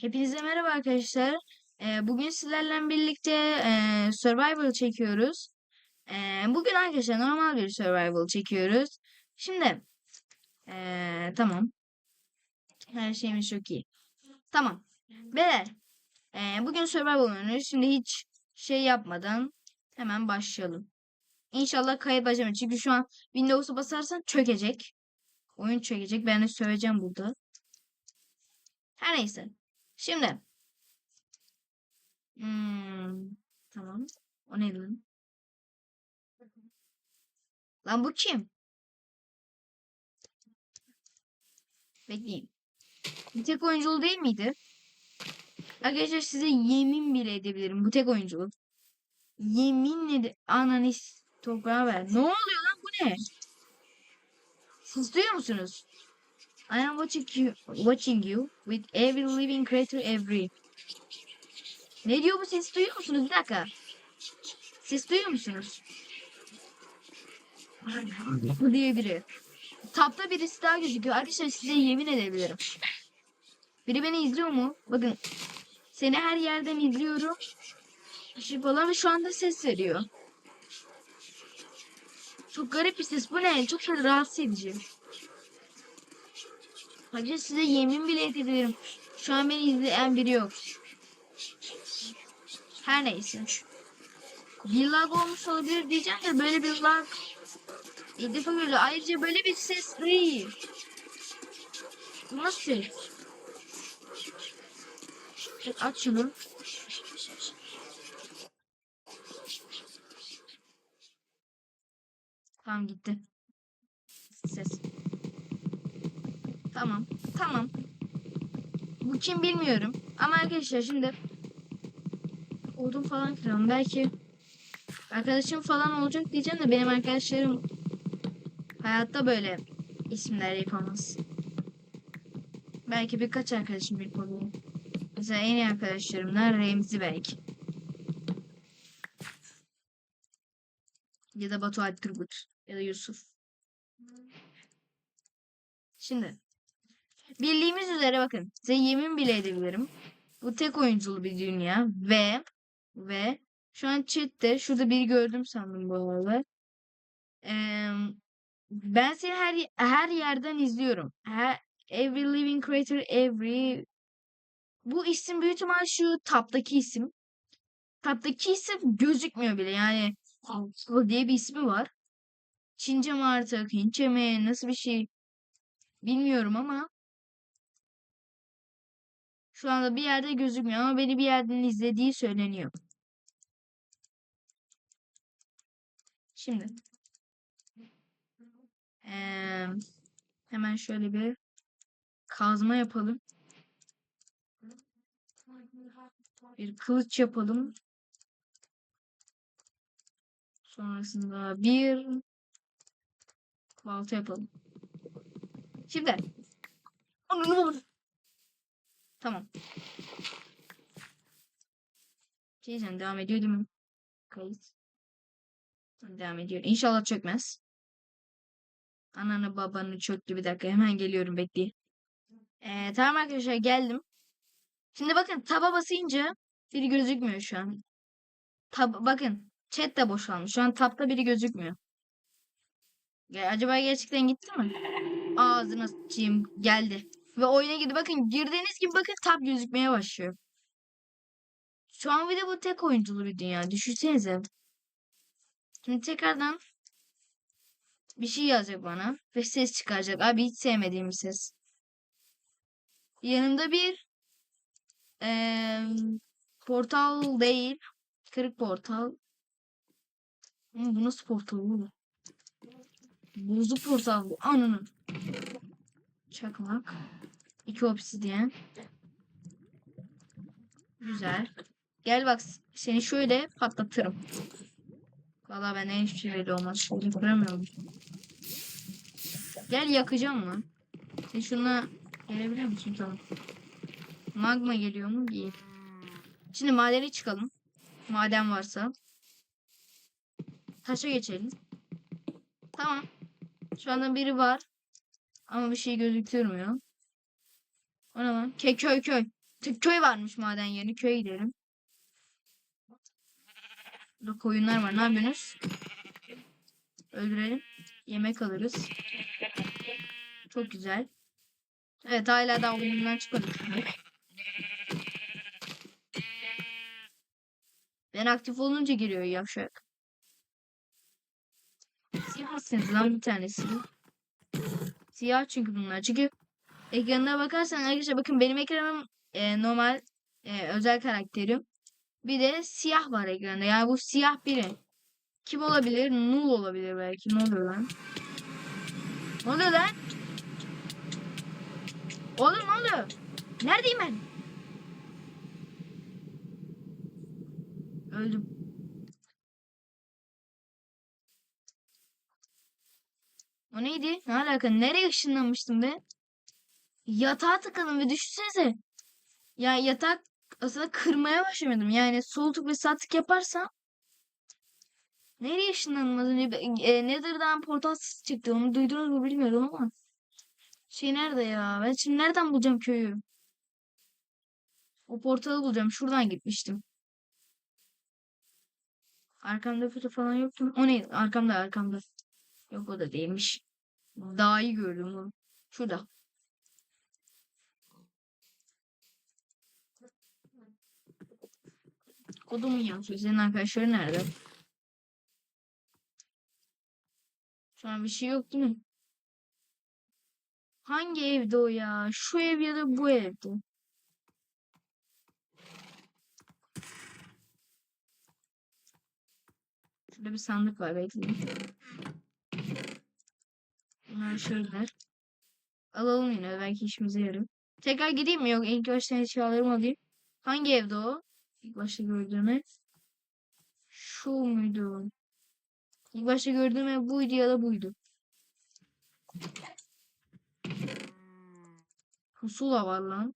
Hepinize merhaba arkadaşlar. Ee, bugün sizlerle birlikte e, survival çekiyoruz. Ee, bugün arkadaşlar normal bir survival çekiyoruz. Şimdi e, tamam. Her şeyimiz çok iyi. Tamam. Beyler e, bugün survival oynuyoruz. Şimdi hiç şey yapmadan hemen başlayalım. İnşallah başlamayacak. Çünkü şu an Windows'u basarsan çökecek. Oyun çökecek. Ben de söyleyeceğim burada. Her neyse. Şimdi. Hmm, tamam. O ne lan? Lan bu kim? Bekleyin. Bu tek oyunculu değil miydi? Arkadaşlar size yemin bile edebilirim. Bu tek oyunculuk. Yemin ede... Ananı s- toprağa ver. Ne oluyor lan bu ne? Siz duyuyor musunuz? I am watching you, watching you with every living creature every. Ne diyor bu ses duyuyor musunuz? Bir dakika. Ses duyuyor musunuz? Bu diye biri. Tapta birisi daha gözüküyor. Arkadaşlar size yemin edebilirim. Biri beni izliyor mu? Bakın. Seni her yerden izliyorum. Şey falan şu anda ses veriyor. Çok garip bir ses. Bu ne? Çok rahatsız edici. Hacı size yemin bile edebilirim. Şu an beni izleyen biri yok. Her neyse. Bir lag olmuş olabilir diyeceğim de böyle bir lag ilk defa görüyorum. Ayrıca böyle bir ses değil. Nasıl? Evet, aç şunu. Tamam gitti. Ses. Tamam. Tamam. Bu kim bilmiyorum. Ama arkadaşlar şimdi odun falan kıralım. Belki arkadaşım falan olacak diyeceğim de benim arkadaşlarım hayatta böyle isimler yapamaz. Belki birkaç arkadaşım yapabilir. Mesela en iyi arkadaşlarımdan Remzi belki. Ya da Batu Alp Turgut. Ya da Yusuf. Şimdi Bildiğimiz üzere bakın size yemin bile edebilirim. Bu tek oyunculu bir dünya ve ve şu an chatte şurada biri gördüm sandım bu arada. Eee, ben seni her her yerden izliyorum. Her, every living creature every bu isim büyük ihtimal şu taptaki isim. Taptaki isim gözükmüyor bile yani o diye bir ismi var. Çince mi artık Hintçe mi nasıl bir şey bilmiyorum ama Şu anda bir yerde gözükmüyor ama beni bir yerden izlediği söyleniyor. Şimdi. Eee, hemen şöyle bir kazma yapalım. Bir kılıç yapalım. Sonrasında bir balta yapalım. Şimdi. Onu Tamam. Şey sen devam ediyor değil mi? Kayıt. Devam ediyor. İnşallah çökmez. Ananı babanı çöktü bir dakika. Hemen geliyorum bekleyin. Ee, tamam arkadaşlar geldim. Şimdi bakın taba basınca biri gözükmüyor şu an. Tab bakın chat de boşalmış. Şu an tabda biri gözükmüyor. Ya, acaba gerçekten gitti mi? Ağzına sıçayım geldi. Ve oyuna girdi. Bakın girdiğiniz gibi bakın tab gözükmeye başlıyor. Şu an bir bu tek oyunculu bir dünya. Düşünsenize. Şimdi tekrardan bir şey yazacak bana. Ve ses çıkaracak. Abi hiç sevmediğim bir ses. Yanımda bir ee, portal değil. Kırık portal. Bu nasıl portal oğlum? Buzlu portal bu. Ananı. Çakmak. İki obsidyen. Güzel. Gel bak seni şöyle patlatırım. Valla benden hiçbir şey belli olmaz. Şimdi kuramıyorum. Gel yakacağım mı? Sen şuna gelebilir misin? Tamam. Magma geliyor mu? İyi. Şimdi madene çıkalım. Maden varsa. Taşa geçelim. Tamam. Şu anda biri var. Ama bir şey gözükmüyor. O ne lan? Ke köy köy. Tık köy varmış maden yeri. Köye gidelim. Burada koyunlar var. Ne yapıyorsunuz? Öldürelim. Yemek alırız. Çok güzel. Evet hala daha oyundan çıkmadık. Ben aktif olunca giriyor yavşak. Siyahsınız lan bir tanesi. Siyah çünkü bunlar. Çünkü ekranına bakarsan arkadaşlar bakın benim ekranım e, normal e, özel karakterim. Bir de siyah var ekranda. Yani bu siyah biri. Kim olabilir? Null olabilir belki. Ne oluyor lan? Ne oluyor lan? Oğlum ne oluyor? Neredeyim ben? Öldüm. O neydi? Ne alaka? Nereye ışınlanmıştım be? Yatağa tıkladım ve düşünsenize. Ya yatak aslında kırmaya başlamadım. Yani sol tık ve sağ yaparsam nereye ışınlandım az önce? E, Nether'dan portal sesi çıktı. Onu duydunuz mu bilmiyorum ama. Şey nerede ya? Ben şimdi nereden bulacağım köyü? O portalı bulacağım. Şuradan gitmiştim. Arkamda foto falan yoktu mu? O ne? Arkamda arkamda. Yok o da değilmiş. İyi gördüm. Şurada. Kodumun yazıyor. Senin arkadaşların nerede? Şu an bir şey yok değil mi? Hangi evde o ya? Şu ev ya da bu evde. Şurada bir sandık var bekleyin. Bunlar şöyle. Alalım yine belki işimize yarar. Tekrar gideyim mi? Yok ilk başta eşyalarımı alayım. Hangi evde o? İlk başta gördüğüm ev. Şu muydu? İlk başta gördüğüm ev buydu ya da buydu. Pusula var lan.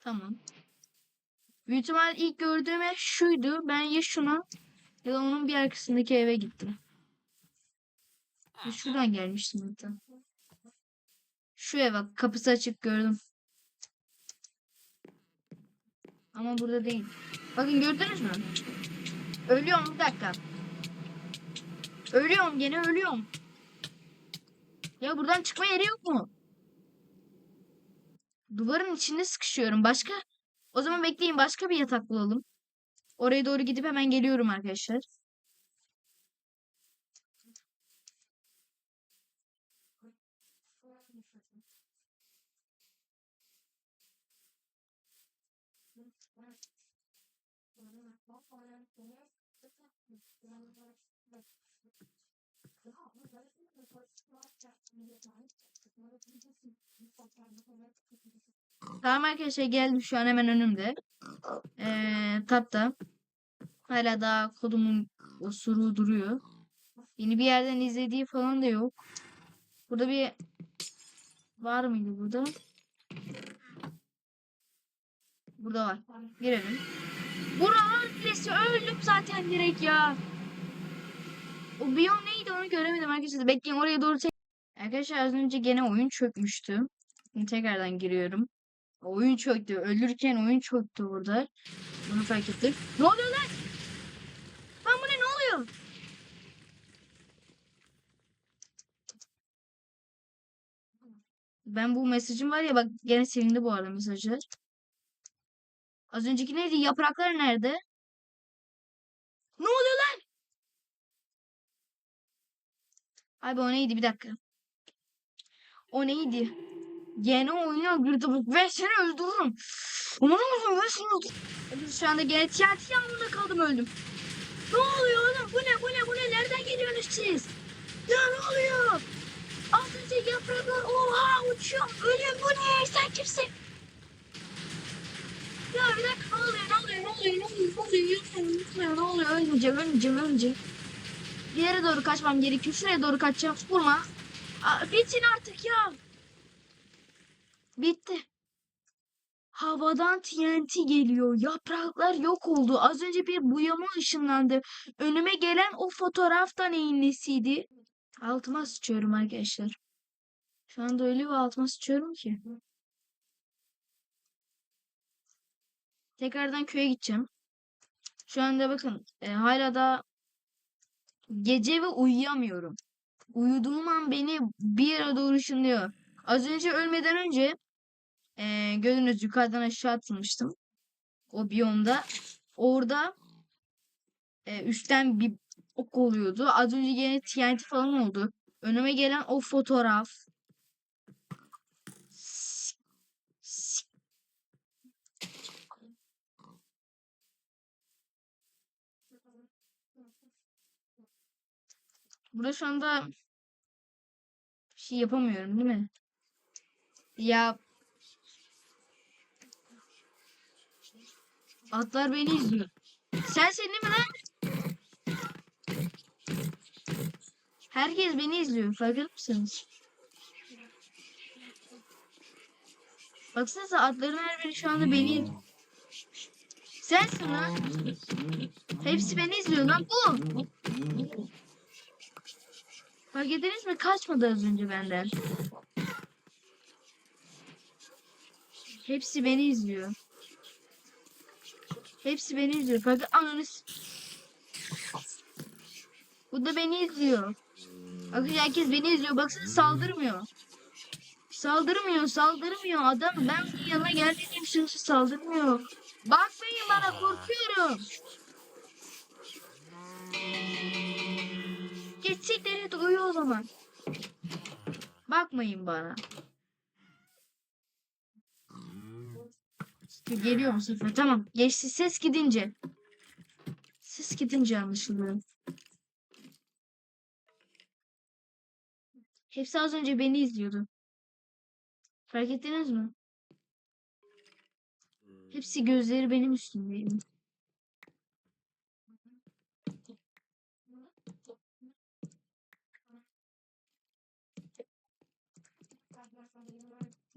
Tamam. Büyük ihtimal ilk gördüğüm ev şuydu. Ben ya şuna ya da onun bir arkasındaki eve gittim. Şuradan gelmiştim hatta. Şu eve bak kapısı açık gördüm. Ama burada değil. Bakın gördünüz mü? Ölüyorum bir dakika. Ölüyorum gene ölüyorum. Ya buradan çıkma yeri yok mu? Duvarın içinde sıkışıyorum. Başka? O zaman bekleyin başka bir yatak bulalım. Oraya doğru gidip hemen geliyorum arkadaşlar. Tamam arkadaşlar geldim şu an hemen önümde. Ee, tapta. Hala daha kodumun osuruğu duruyor. Yeni bir yerden izlediği falan da yok. Burada bir var mıydı burada? Burada var. Girelim. Buranın birisi öldüm zaten direkt ya. O biyom neydi onu göremedim arkadaşlar. Bekleyin oraya doğru çek. Arkadaşlar az önce gene oyun çökmüştü. Şimdi tekrardan giriyorum. Oyun çöktü. Ölürken oyun çöktü burada. Bunu fark ettim. Ne oluyor lan? Lan bu ne ne oluyor? Ben bu mesajım var ya bak gene silindi bu arada mesajlar. Az önceki neydi? Yapraklar nerede? Ne oluyor lan? Abi o neydi? Bir dakika. O neydi? Gene oyuna girdim ve seni öldürürüm. Umarım musun? Ben seni öldürürüm. Şu anda gene TNT yağmurunda kaldım öldüm. Ne oluyor oğlum? Bu ne? Bu ne? Bu ne? Nereden geliyorsunuz siz? Ya ne oluyor? Önce yapraklar oha uçuyor. Ölüyor bu ne? Sen kimsin? Ya bir dakika ne oluyor? Ölmeyeceğim, ölmeyeceğim, ölmeyeceğim. Yere doğru kaçmam gerekiyor. Şuraya doğru kaçacağım. Vurma. Aa, bitsin artık ya. Bitti. Havadan TNT geliyor. Yapraklar yok oldu. Az önce bir buyama ışınlandı. Önüme gelen o fotoğrafta neyin nesiydi? Altıma sıçıyorum arkadaşlar. Şu anda öyle bir altıma sıçıyorum ki. Tekrardan köye gideceğim. Şu anda bakın e, hala da gece ve uyuyamıyorum. Uyuduğum an beni bir yere doğru ışınlıyor. Az önce ölmeden önce e, gördüğünüz yukarıdan aşağı atılmıştım. O biyomda. Orada e, üstten bir ok oluyordu. Az önce yine TNT falan oldu. Önüme gelen o fotoğraf. Burada şu anda şey yapamıyorum değil mi? Ya atlar beni izliyor. Sen seni mi lan? Herkes beni izliyor. Farkında mısınız? Baksanıza atların her biri şu anda beni. Sensin lan. Hepsi beni izliyor lan bu. Fark ettiniz mi? Kaçmadı az önce benden. Hepsi beni izliyor. Hepsi beni izliyor. Fark Ananı Bu da beni izliyor. Bakın herkes beni izliyor. Baksana saldırmıyor. Saldırmıyor, saldırmıyor. Adam ben yanına geldiğim sürece saldırmıyor. Bakmayın bana korkuyorum. Geçecekler et uyu o zaman. Bakmayın bana. Geliyor bu sefer. Tamam. Geçti ses gidince. Ses gidince anlaşılıyor. Hepsi az önce beni izliyordu. Fark ettiniz mi? Hepsi gözleri benim üstümdeydi.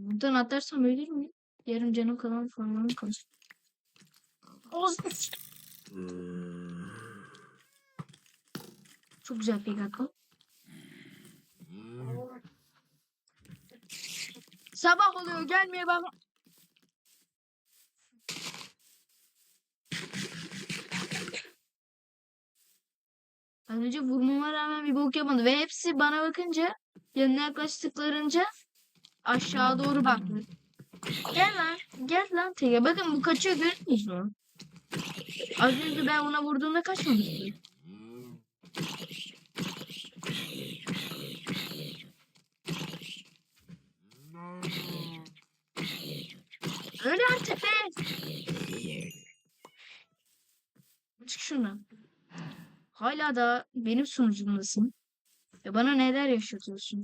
Buradan atlarsam ölür müyüm? Yarım canım kalan formamı kalır. Olsun. Çok güzel bir dakika. Sabah oluyor gelmeye bak. Az önce vurmama rağmen bir bok yapmadı ve hepsi bana bakınca yanına yaklaştıklarınca aşağı doğru baktı. Gel lan. Gel lan Tege. Bakın bu kaçıyor görüyorsunuz mu? Az önce ben ona vurduğumda kaçmamıştı. Öyle artık be. Çık şuradan. Hala da benim sunucumdasın. Ve bana neler yaşatıyorsun?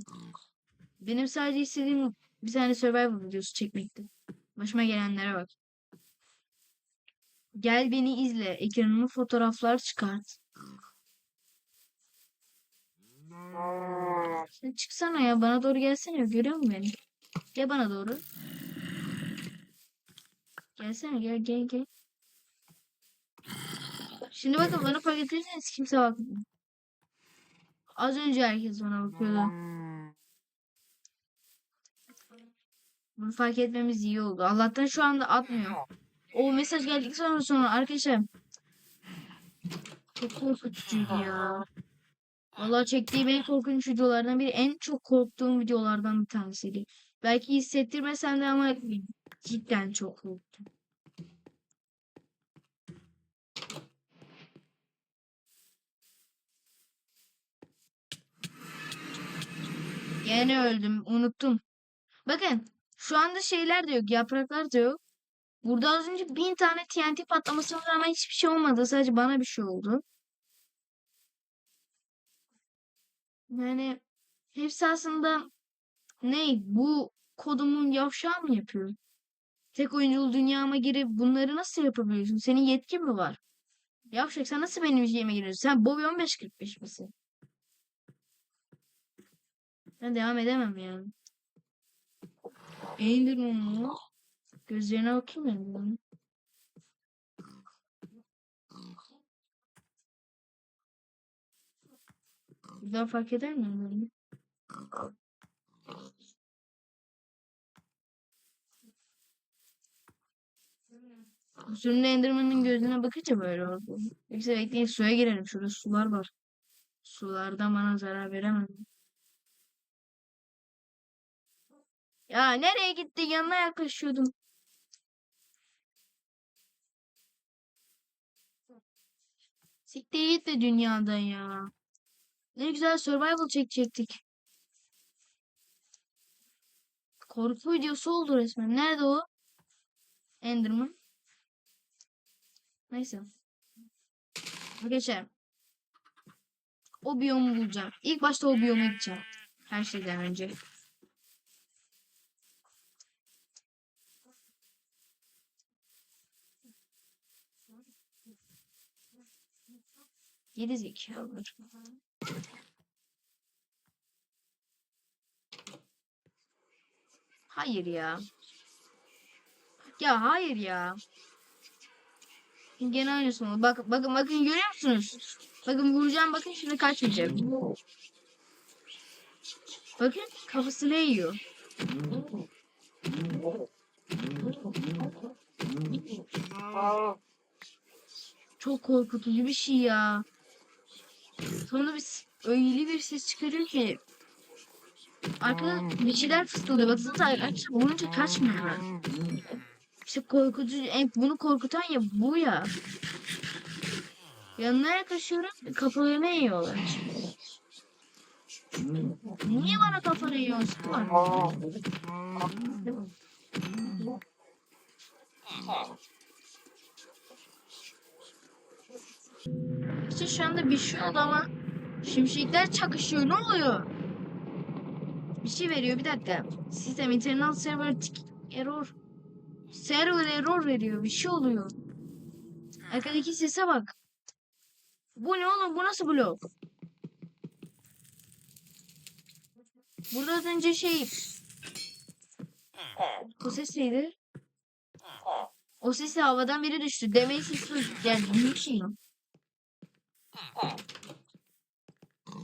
Benim sadece istediğim bir tane survival videosu çekmekti. Başıma gelenlere bak. Gel beni izle. Ekranıma fotoğraflar çıkart. Sen çıksana ya. Bana doğru gelsene. Görüyor musun beni? Gel bana doğru. Gelsene gel gel gel. Şimdi bakın bana fark ettiyseniz kimse bakmıyor. Az önce herkes bana bakıyordu. Bunu fark etmemiz iyi oldu. Allah'tan şu anda atmıyor. O mesaj geldikten sonra sonra arkadaşlar çok korkutucuydu ya. Vallahi çektiğim en korkunç videolardan biri. En çok korktuğum videolardan bir tanesiydi. Belki hissettirmesen de ama cidden çok korktum. Yine öldüm. Unuttum. Bakın şu anda şeyler de yok. Yapraklar da yok. Burada az önce bin tane TNT patlamasına rağmen hiçbir şey olmadı. Sadece bana bir şey oldu. Yani hepsi aslında ne? Bu kodumun yavşağı mı yapıyor? Tek oyunculu dünyama girip bunları nasıl yapabiliyorsun? Senin yetkin mi var? Yavşak sen nasıl benim şeyime giriyorsun? Sen Bobby 1545 misin? Ben devam edemem yani. İndir onu. Gözlerine bakayım ben bunun. Buradan fark eder miyim bunu? Sürünü Enderman'ın gözüne bakınca böyle oldu. Yoksa bekleyin suya girelim. Şurada sular var. Sulardan bana zarar veremem. Ya nereye gitti? Yanına yaklaşıyordum. Siktir git de dünyadan ya. Ne güzel survival çekecektik. Korku videosu oldu resmen. Nerede o? Enderman. Neyse. Geçelim. O biyomu bulacağım. İlk başta o biyoma gideceğim. Her şeyden önce. Geri zekalılar. Hayır ya. Ya hayır ya. Gene aynısı oldu. Bak, bakın bakın görüyor musunuz? Bakın vuracağım bakın şimdi kaçmayacak. Bakın kafasını yiyor. Çok korkutucu bir şey ya. Sonra bir s- öyle bir ses çıkarıyor ki. Arkada bir şeyler fısıldıyor. Baksanıza arkadaşlar vurunca kaçmıyor. İşte korkutucu, en, bunu korkutan ya bu ya. Yanına yaklaşıyorum, kafalarına yiyorlar. Niye bana kafanı yiyorsun? Lan? İşte şu anda bir şey oldu ama şimşekler çakışıyor. Ne oluyor? Bir şey veriyor. Bir dakika. Sistem internal server tick error. Server error veriyor. Bir şey oluyor. Arkadaki sese bak. Bu ne oğlum? Bu nasıl blok? Burada az önce şey... O ses neydi? O sesi havadan biri düştü. Demeyi sesi yani büyük şey lan.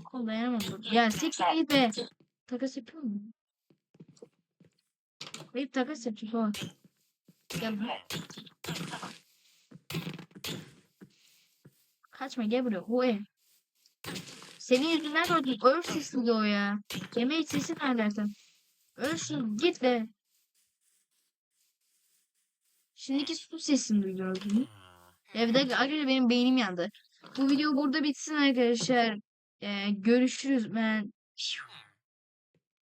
Kol dayanamadım. Ya siktir git be. Takas yapıyor mu? Kayıp takas yapıyor falan. Gel buraya. Kaçma gel buraya. Hoe. Senin yüzünden gördüm. Öl sesli o ya. Yemeği sesi neredesin? Ölsün git be. Şimdiki su sesini bir dakika arkadaşlar benim beynim yandı. Bu video burada bitsin arkadaşlar. Ee, görüşürüz. Ben